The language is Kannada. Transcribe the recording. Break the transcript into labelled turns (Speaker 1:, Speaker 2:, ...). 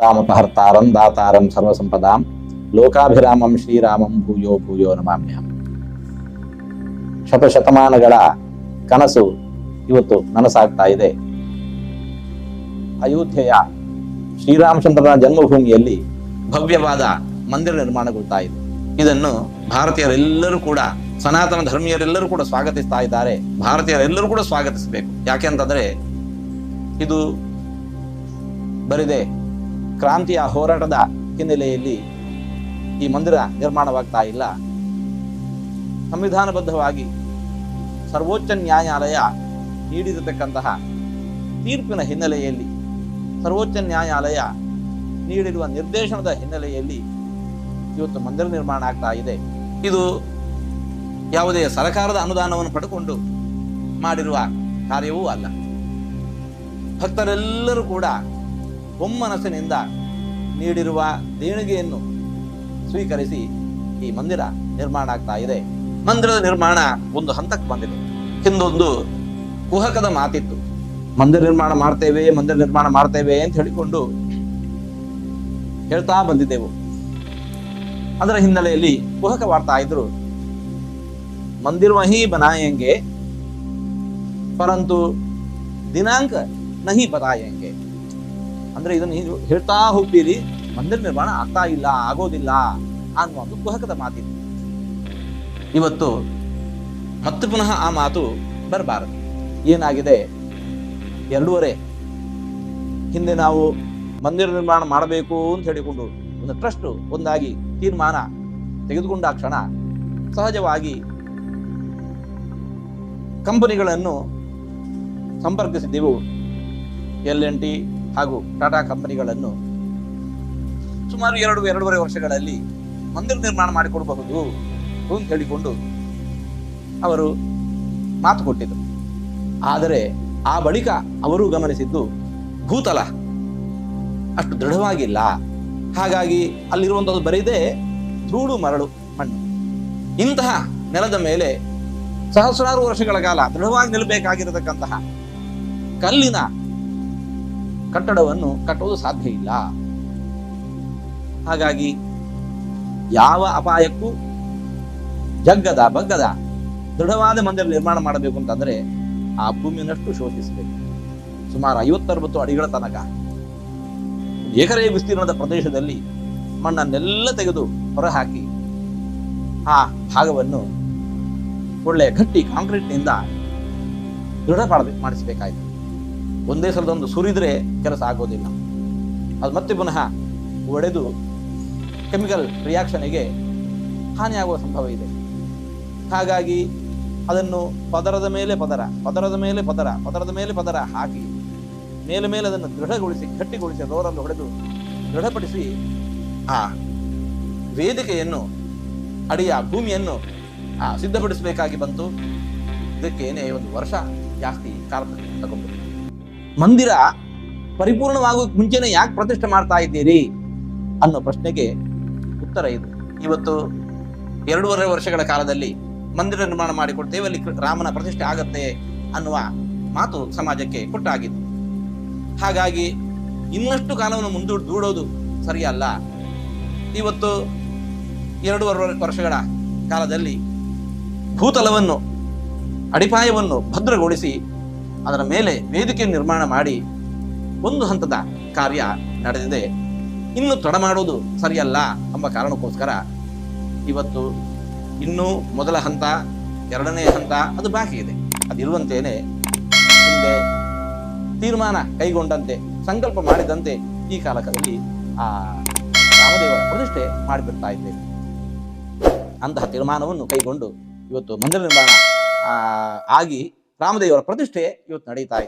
Speaker 1: ದಾಮಪಹರ್ತಾರಂ ದಾತಾರಂ ಸರ್ವಸಂಪದಾಂ ಲೋಕಾಭಿರಾಮಂ ಶ್ರೀರಾಮಂ ಭೂಯೋ ಭೂಯೋ ನಮಾಮ್ಯಹಂ ಶತಶತಮಾನಗಳ ಕನಸು ಇವತ್ತು ನನಸಾಗ್ತಾ ಇದೆ. ಅಯೋಧ್ಯೆಯ ಶ್ರೀರಾಮಚಂದ್ರನ ಜನ್ಮಭೂಮಿಯಲ್ಲಿ ಭವ್ಯವಾದ ಮಂದಿರ ನಿರ್ಮಾಣಗೊಳ್ತಾ ಇದೆ. ಇದನ್ನು ಭಾರತೀಯರೆಲ್ಲರೂ ಕೂಡ, ಸನಾತನ ಧರ್ಮೀಯರೆಲ್ಲರೂ ಕೂಡ ಸ್ವಾಗತಿಸ್ತಾ ಇದ್ದಾರೆ. ಭಾರತೀಯರೆಲ್ಲರೂ ಕೂಡ ಸ್ವಾಗತಿಸಬೇಕು. ಯಾಕೆ ಅಂತಂದ್ರೆ ಇದು ಬರಿದೆ ಕ್ರಾಂತಿಯ ಹೋರಾಟದ ಹಿನ್ನೆಲೆಯಲ್ಲಿ ಈ ಮಂದಿರ ನಿರ್ಮಾಣವಾಗ್ತಾ ಇಲ್ಲ. ಸಂವಿಧಾನಬದ್ಧವಾಗಿ ಸರ್ವೋಚ್ಚ ನ್ಯಾಯಾಲಯ ನೀಡಿರತಕ್ಕಂತಹ ತೀರ್ಪಿನ ಹಿನ್ನೆಲೆಯಲ್ಲಿ, ಸರ್ವೋಚ್ಚ ನ್ಯಾಯಾಲಯ ನೀಡಿರುವ ನಿರ್ದೇಶನದ ಹಿನ್ನೆಲೆಯಲ್ಲಿ ಇವತ್ತು ಮಂದಿರ ನಿರ್ಮಾಣ ಆಗ್ತಾ ಇದೆ. ಇದು ಯಾವುದೇ ಸರ್ಕಾರದ ಅನುದಾನವನ್ನು ಪಡೆಕೊಂಡು ಮಾಡಿರುವ ಕಾರ್ಯವೂ ಅಲ್ಲ. ಭಕ್ತರೆಲ್ಲರೂ ಕೂಡ ಒಮ್ಮನಸ್ಸಿನಿಂದ ನೀಡಿರುವ ದೇಣಿಗೆಯನ್ನು ಸ್ವೀಕರಿಸಿ ಈ ಮಂದಿರ ನಿರ್ಮಾಣ ಆಗ್ತಾ ಇದೆ. ಮಂದಿರದ ನಿರ್ಮಾಣ ಒಂದು ಹಂತಕ್ಕೆ ಬಂದಿದೆ. ಹಿಂದೊಂದು ಕುಹಕದ ಮಾತಿತ್ತು. ಮಂದಿರ ನಿರ್ಮಾಣ ಮಾಡ್ತೇವೆ, ಮಂದಿರ ನಿರ್ಮಾಣ ಮಾಡ್ತೇವೆ ಅಂತ ಹೇಳಿಕೊಂಡು ಹೇಳ್ತಾ ಬಂದಿದ್ದೆವು. ಅದರ ಹಿನ್ನೆಲೆಯಲ್ಲಿ ಕುಹಕ ಮಾಡ್ತಾ ಇದ್ರು. ಮಂದಿರ ಮಹಿ ಬನಾಯಂಗೆ, ಪರಂತು ದಿನಾಂಕ ನಹಿ ಬತಾಯಂಗೆ ಅಂದ್ರೆ ಇದನ್ನು ಹೇಳ್ತಾ ಹೋಗ್ತೀರಿ ಮಂದಿರ ನಿರ್ಮಾಣ ಆಗ್ತಾ ಇಲ್ಲ, ಆಗೋದಿಲ್ಲ ಅನ್ನುವ ಒಂದು ಕುಹಕದ ಮಾತಿದೆ. ಇವತ್ತು ಮತ್ತೆ ಪುನಃ ಆ ಮಾತು ಬರಬಾರದು. ಏನಾಗಿದೆ? ಎರಡೂವರೆ. ಹಿಂದೆ ನಾವು ಮಂದಿರ ನಿರ್ಮಾಣ ಮಾಡಬೇಕು ಅಂತ ಹೇಳಿಕೊಂಡು ಒಂದು ಟ್ರಸ್ಟ್ ಒಂದಾಗಿ ತೀರ್ಮಾನ ತೆಗೆದುಕೊಂಡ ಕ್ಷಣ ಸಹಜವಾಗಿ ಕಂಪನಿಗಳನ್ನು ಸಂಪರ್ಕಿಸಿದ್ದೆವು. ಎಲ್ ಎನ್ ಟಿ ಹಾಗೂ ಟಾಟಾ ಕಂಪನಿಗಳನ್ನು ಸುಮಾರು ಎರಡು, ಎರಡೂವರೆ ವರ್ಷಗಳಲ್ಲಿ ಮಂದಿರ ನಿರ್ಮಾಣ ಮಾಡಿಕೊಡಬಹುದು ಅಂತ ಹೇಳಿಕೊಂಡು ಅವರು ಮಾತು ಕೊಟ್ಟಿದ್ದರು. ಆದರೆ ಆ ಬಳಿಕ ಅವರು ಗಮನಿಸಿದ್ದು ಭೂತಲ. ಅಷ್ಟು ದೃಢವಾಗಿಲ್ಲ. ಹಾಗಾಗಿ ಅಲ್ಲಿರುವಂಥದ್ದು ಬರೀದೇ ಧೂಳು, ಮರಳು, ಮಣ್ಣು. ಇಂತಹ ನೆಲದ ಮೇಲೆ ಸಹಸ್ರಾರು ವರ್ಷಗಳ ಕಾಲ ದೃಢವಾಗಿ ನಿಲ್ಲಬೇಕಾಗಿರತಕ್ಕಂತಹ ಕಲ್ಲಿನ ಕಟ್ಟಡವನ್ನು ಕಟ್ಟುವುದು ಸಾಧ್ಯ ಇಲ್ಲ. ಹಾಗಾಗಿ ಯಾವ ಅಪಾಯಕ್ಕೂ ಜಗ್ಗದ ಬಗ್ಗದ ದೃಢವಾದ ಮಂದಿರ ನಿರ್ಮಾಣ ಮಾಡಬೇಕು ಅಂತಂದ್ರೆ ಆ ಭೂಮಿಯನ್ನಷ್ಟು ಶೋಷಿಸಬೇಕು. ಸುಮಾರು ಐವತ್ತರವತ್ತು ಅಡಿಗಳ ತನಕ ಎಕರೆ ವಿಸ್ತೀರ್ಣದ ಪ್ರದೇಶದಲ್ಲಿ ಮಣ್ಣನ್ನೆಲ್ಲ ತೆಗೆದು ಹೊರಹಾಕಿ ಆ ಭಾಗವನ್ನು ಒಳ್ಳೆಯ ಗಟ್ಟಿ ಕಾಂಕ್ರೀಟ್ನಿಂದ ದೃಢ ಮಾಡಿಸಬೇಕಾಯ್ತು. ಒಂದೇ ಸಲದೊಂದು ಸುರಿದ್ರೆ ಕೆಲಸ ಆಗೋದಿಲ್ಲ. ಅದು ಮತ್ತೆ ಪುನಃ ಒಡೆದು ಕೆಮಿಕಲ್ ರಿಯಾಕ್ಷನಿಗೆ ಹಾನಿಯಾಗುವ ಸಂಭವ ಇದೆ. ಹಾಗಾಗಿ ಅದನ್ನು ಪದರದ ಮೇಲೆ ಪದರ, ಪದರದ ಮೇಲೆ ಪದರ, ಪದರದ ಮೇಲೆ ಪದರ ಹಾಕಿ ಮೇಲೆ ಮೇಲೆ ಅದನ್ನು ದೃಢಗೊಳಿಸಿ, ಗಟ್ಟಿಗೊಳಿಸಿ ರೋರನ್ನು ಹೊಡೆದು ದೃಢಪಡಿಸಿ ಆ ವೇದಿಕೆಯನ್ನು, ಅಡಿಯ ಭೂಮಿಯನ್ನು ಸಿದ್ಧಪಡಿಸಬೇಕಾಗಿ ಬಂತು. ಇದಕ್ಕೇನೆ ಒಂದು ವರ್ಷ ಜಾಸ್ತಿ ಕಾಲ ತಗೊಂಡು ಮಂದಿರ ಪರಿಪೂರ್ಣವಾಗೋಕ್ ಮುಂಚೆನೆ ಯಾಕೆ ಪ್ರತಿಷ್ಠೆ ಮಾಡ್ತಾ ಇದ್ದೀರಿ ಅನ್ನೋ ಪ್ರಶ್ನೆಗೆ ಉತ್ತರ ಇದು. ಇವತ್ತು ಎರಡೂವರೆ ವರ್ಷಗಳ ಕಾಲದಲ್ಲಿ ಮಂದಿರ ನಿರ್ಮಾಣ ಮಾಡಿಕೊಡ್ತೇವೆ, ಅಲ್ಲಿ ರಾಮನ ಪ್ರತಿಷ್ಠೆ ಆಗತ್ತೆ ಅನ್ನುವ ಮಾತು ಸಮಾಜಕ್ಕೆ ಕೊಟ್ಟಾಗಿತ್ತು ಹಾಗಾಗಿ ಇನ್ನಷ್ಟು ಕಾಲವನ್ನು ಮುಂದೂ ದೂಡೋದು ಸರಿಯಲ್ಲ. ಇವತ್ತು ಎರಡೂವರೆ ವರ್ಷಗಳ ಕಾಲದಲ್ಲಿ ಭೂತಲವನ್ನು, ಅಡಿಪಾಯವನ್ನು ಭದ್ರಗೊಳಿಸಿ ಅದರ ಮೇಲೆ ವೇದಿಕೆ ನಿರ್ಮಾಣ ಮಾಡಿ ಒಂದು ಹಂತದ ಕಾರ್ಯ ನಡೆದಿದೆ. ಇನ್ನು ತಡ ಮಾಡೋದು ಸರಿಯಲ್ಲ ಎಂಬ ಕಾರಣಕ್ಕೋಸ್ಕರ ಇವತ್ತು ಇನ್ನೂ ಮೊದಲ ಹಂತ, ಎರಡನೇ ಹಂತ ಅದು ಬಾಕಿ ಇದೆ. ಅದಿರುವಂತೇನೆ ಹಿಂದೆ ತೀರ್ಮಾನ ಕೈಗೊಂಡಂತೆ, ಸಂಕಲ್ಪ ಮಾಡಿದಂತೆ ಈ ಕಾಲಕದಲ್ಲಿ ಆ ರಾಮದೇವರ ಪ್ರತಿಷ್ಠೆ ಮಾಡಿಬಿಡ್ತಾ ಇದ್ದೇವೆ. ಅಂತಹ ತೀರ್ಮಾನವನ್ನು ಕೈಗೊಂಡು ಇವತ್ತು ಮಂದಿರ ನಿರ್ಮಾಣ ಆಗಿ ರಾಮದೇವರ ಪ್ರತಿಷ್ಠೆ ಇವತ್ತು ನಡೀತಾ ಇದೆ.